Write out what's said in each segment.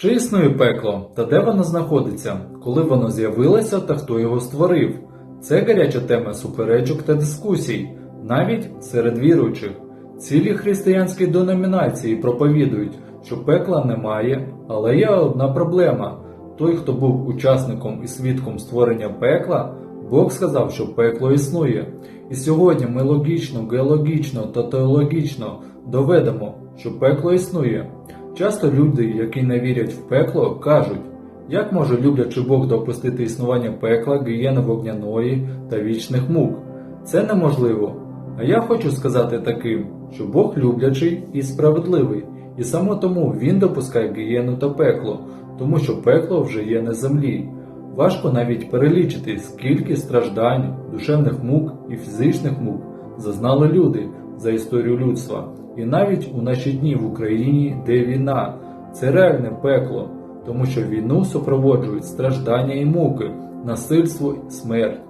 Чи існує пекло та де воно знаходиться, коли воно з'явилося та хто його створив? Це гаряча тема суперечок та дискусій, навіть серед віруючих. Цілі християнські деномінації проповідують, що пекла немає, але є одна проблема. Той, хто був учасником і свідком створення пекла, Бог сказав, що пекло існує. І сьогодні ми логічно, геологічно та теологічно доведемо, що пекло існує. Часто люди, які не вірять в пекло, кажуть, як може люблячий Бог допустити існування пекла, гієни вогняної та вічних мук? Це неможливо. А я хочу сказати таким, що Бог люблячий і справедливий, і саме тому Він допускає гієну та пекло, тому що пекло вже є на землі. Важко навіть перелічити, скільки страждань, душевних мук і фізичних мук зазнали люди за історію людства. І навіть у наші дні в Україні, де війна, це реальне пекло, тому що війну супроводжують страждання і муки, насильство і смерть.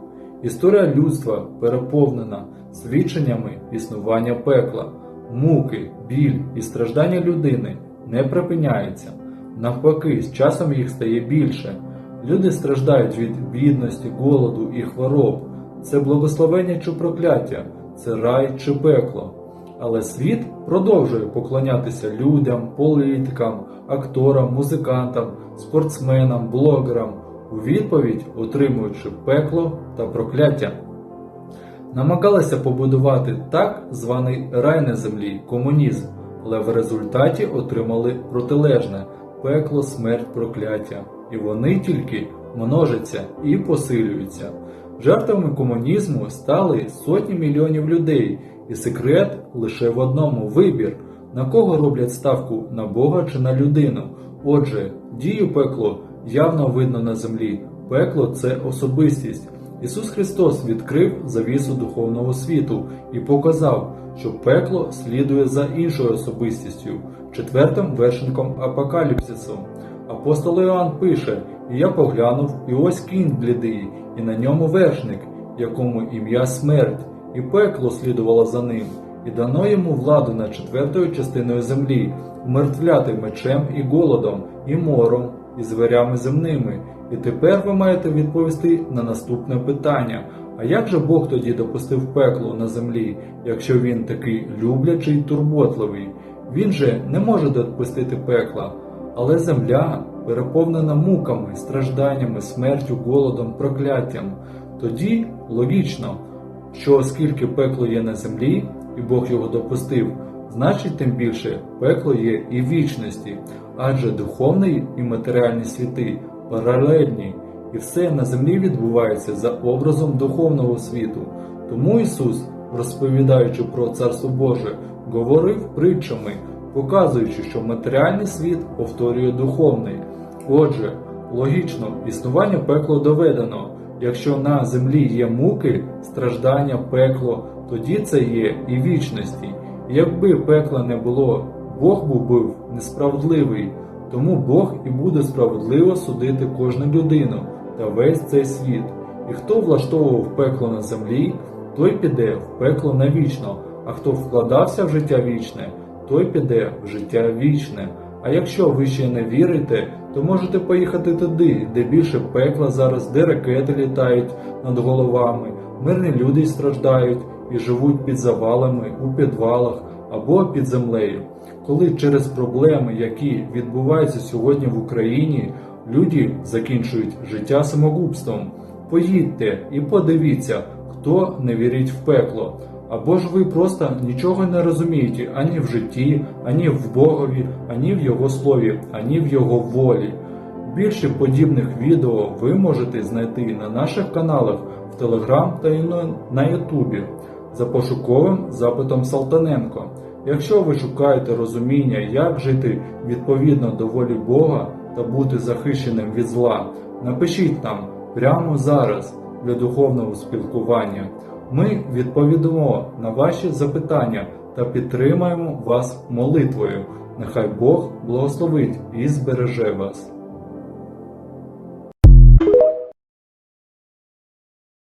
Історія людства переповнена свідченнями існування пекла, муки, біль і страждання людини не припиняються. Навпаки, з часом їх стає більше. Люди страждають від бідності, голоду і хвороб. Це благословення чи прокляття, це рай чи пекло. Але світ продовжує поклонятися людям, політикам, акторам, музикантам, спортсменам, блогерам, у відповідь отримуючи пекло та прокляття. Намагалися побудувати так званий рай на землі, комунізм, але в результаті отримали протилежне пекло, смерть, прокляття. І вони тільки множаться і посилюються. Жертвами комунізму стали сотні мільйонів людей, і секрет лише в одному вибір, на кого роблять ставку на Бога чи на людину. Отже, дію пекло явно видно на землі. Пекло це особистість. Ісус Христос відкрив завісу духовного світу і показав, що пекло слідує за іншою особистістю, четвертим вершником апокаліпсису. Апостол Іоанн пише: І я поглянув, і ось кінь блідий, і на ньому вершник, якому ім'я смерть, і пекло слідувало за ним, і дано йому владу над четвертою частиною землі, умертвляти мечем і голодом, і мором, і зверями земними. І тепер ви маєте відповісти на наступне питання: а як же Бог тоді допустив пекло на землі, якщо він такий люблячий й турботливий? Він же не може допустити пекла. Але земля переповнена муками, стражданнями, смертю, голодом, прокляттям. Тоді логічно, що оскільки пекло є на землі, і Бог його допустив, значить тим більше пекло є і вічності, адже духовний і матеріальні світи паралельні, і все на землі відбувається за образом духовного світу. Тому Ісус, розповідаючи про Царство Боже, говорив притчами показуючи, що матеріальний світ повторює духовний. Отже, логічно, існування пекло доведено. Якщо на землі є муки, страждання, пекло, тоді це є і вічності. Якби пекла не було, Бог був би несправедливий, тому Бог і буде справедливо судити кожну людину та весь цей світ. І хто влаштовував пекло на землі, той піде в пекло навічно, а хто вкладався в життя вічне, той піде в життя вічне. А якщо ви ще не вірите, то можете поїхати туди, де більше пекла зараз, де ракети літають над головами, мирні люди страждають і живуть під завалами, у підвалах або під землею. Коли через проблеми, які відбуваються сьогодні в Україні, люди закінчують життя самогубством. Поїдьте і подивіться, хто не вірить в пекло. Або ж ви просто нічого не розумієте ані в житті, ані в Богові, ані в Його слові, ані в Його волі. Більше подібних відео ви можете знайти на наших каналах в Телеграм та на Ютубі за пошуковим запитом Салтаненко. Якщо ви шукаєте розуміння, як жити відповідно до волі Бога та бути захищеним від зла, напишіть нам прямо зараз для духовного спілкування. Ми відповідемо на ваші запитання та підтримаємо вас молитвою. Нехай Бог благословить і збереже вас.